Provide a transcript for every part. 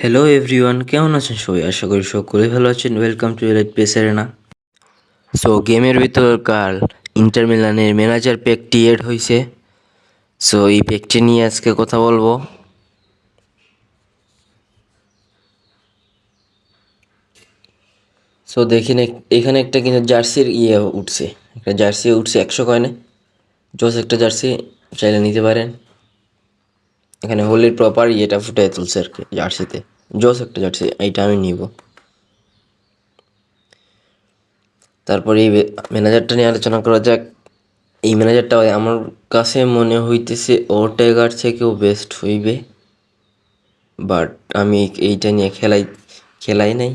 Hello everyone কেমন আছেন সবাই? আশা করি সকলে ভালো আছেন। ওয়েলকাম টু এলাইট পেস না সো গেমের ভিতর কাল ইন্টার মিলানের ম্যানেজার প্যাকটি এড হয়েছে সো এই প্যাকটি নিয়ে আজকে কথা বলব। সো দেখেন এক- এখানে একটা কিন্তু জার্সির ইয়ে উঠছে। একটা জার্সি উঠছে একশো কয়নে জোস একটা জার্সি, চাইলে নিতে পারেন। এখানে হোলির প্রপার ইয়েটা ফুটে তুলছে আর কি, জার্সিতে। জোস একটা জার্সি, এইটা আমি নিব। তারপরে এই ম্যানেজারটা নিয়ে আলোচনা করা যাক। এই ম্যানেজারটা আমার কাছে মনে হইতেছে ওটেগার থেকেও বেস্ট হইবে। বাট আমি এইটা নিয়ে খেলাই খেলাই নাই।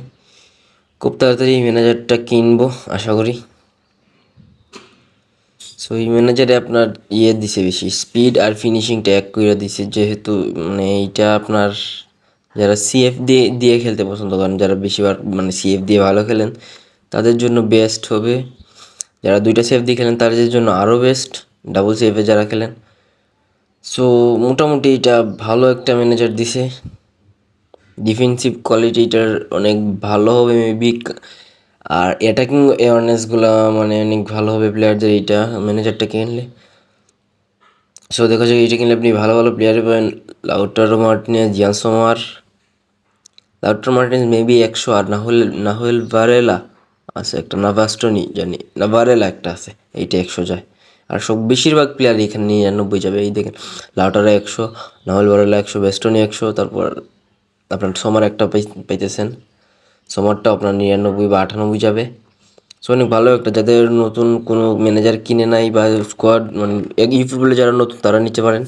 খুব তাড়াতাড়ি ম্যানেজারটা কিনবো, আশা করি। সো এই ম্যানেজারে আপনার ইয়ে দিছে বেশি স্পিড আর ফিনিশিংটা এক করে দিছে, যেহেতু মানে এইটা আপনার যারা সিএফ দিয়ে দিয়ে খেলতে পছন্দ করেন, যারা বেশিরভাগ মানে সিএফ দিয়ে ভালো খেলেন, তাদের জন্য বেস্ট হবে। যারা দুইটা সেফ দিয়ে খেলেন, তাদের জন্য আরও বেস্ট ডাবল সেফে যারা খেলেন। সো মোটামুটি এটা ভালো একটা ম্যানেজার দিছে। ডিফেন্সিভ কোয়ালিটিটার অনেক ভালো হবে মেবি আর অ্যাটাকিং অ্যাওয়ারনেসগুলো মানে অনেক ভালো হবে প্লেয়ারদের এইটা ম্যানেজারটা কিনলে সো দেখা যায় এইটা কিনলে আপনি ভালো ভালো প্লেয়ার পাবেন। লাউটারো মার্টিনেজ জিয়ান সোমার। লাউটার মার্টিনেজ মেবি একশো আর না হলে না হলে ভারেলা আছে একটা, নাভাস্টনি জানি না ভারেলা একটা আছে, এইটা একশো যায়। আর সব বেশিরভাগ প্লেয়ার এখানে নিরানব্বই যাবে, এই দেখেন, লাউটারা একশো নাহল ভারেলা একশো, বেস্টনি একশো, তারপর আপনার সোমার একটা পাই- পাইতেছেন। সোমারটা আপনার নিরানব্বই বা আটানব্বই যাবে সো অনেক ভালো একটা যাদের নতুন কোনো ম্যানেজার কিনে নাই বা স্কোয়াড মানে এই ফুটবলে যারা নতুন তারা নিতে পারেন